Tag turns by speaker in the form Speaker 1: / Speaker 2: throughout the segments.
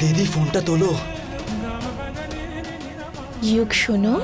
Speaker 1: দিদি ফোনটা তোলো।
Speaker 2: ইউক শোনো।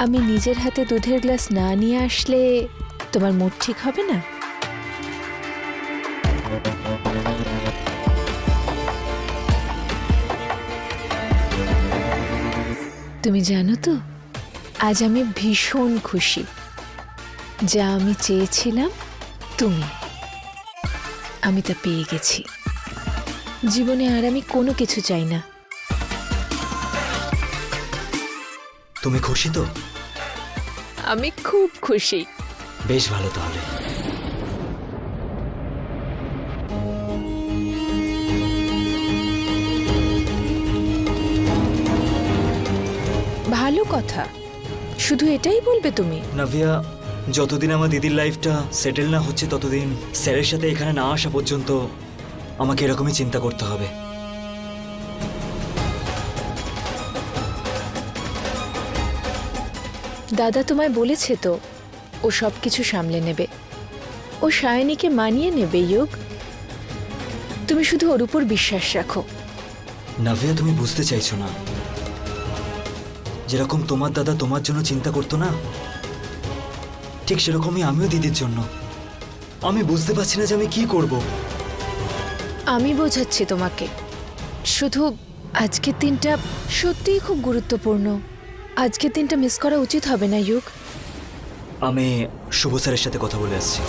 Speaker 2: আমি নিজের হাতে দুধের গ্লাস না নিয়ে আসলে তোমার মুড ঠিক হবে না? তুমি জানো তো, আজ আমি ভীষণ খুশি। যা আমি চেয়েছিলাম তুমি। আমি তা পেয়ে গেছি। জীবনে আর আমি কোনো কিছু চাই না।
Speaker 1: তুমি খুশি তো?
Speaker 2: আমি খুব খুশি।
Speaker 1: বেশ ভালো তাহলে।
Speaker 2: ভালো কথা। শুধু এটাই বলবে তুমি?
Speaker 1: নাভিয়া যতদিন আমার দিদির লাইফটা সেটেল না হচ্ছে ততদিন স্যারের সাথে এখানে না আসা পর্যন্ত আমাকে এরকমই চিন্তা করতে হবে।
Speaker 2: দাদা তোমায় বলেছে তো ও সব কিছু সামলে নেবে। ও সায়নীকে মানিয়ে নেবে ইয়োগ। তুমি শুধু ওর উপর বিশ্বাস রাখো।
Speaker 1: নাভিয়া তুমি বুঝতে চাইছো না। যেরকম তোমার দাদা তোমার জন্য চিন্তা করতো না ঠিক সেরকমই আমিও দিদির জন্য। আমি বুঝতে পারছি না যে আমি কি করব।
Speaker 2: আমি বোঝাচ্ছি তোমাকে। শুধু আজকের দিনটা সত্যিই খুব গুরুত্বপূর্ণ। আজকের দিনটা মিস করা উচিত হবে না, ইউক?
Speaker 1: আমি শুভ স্যারের সাথে কথা বলে আসছি।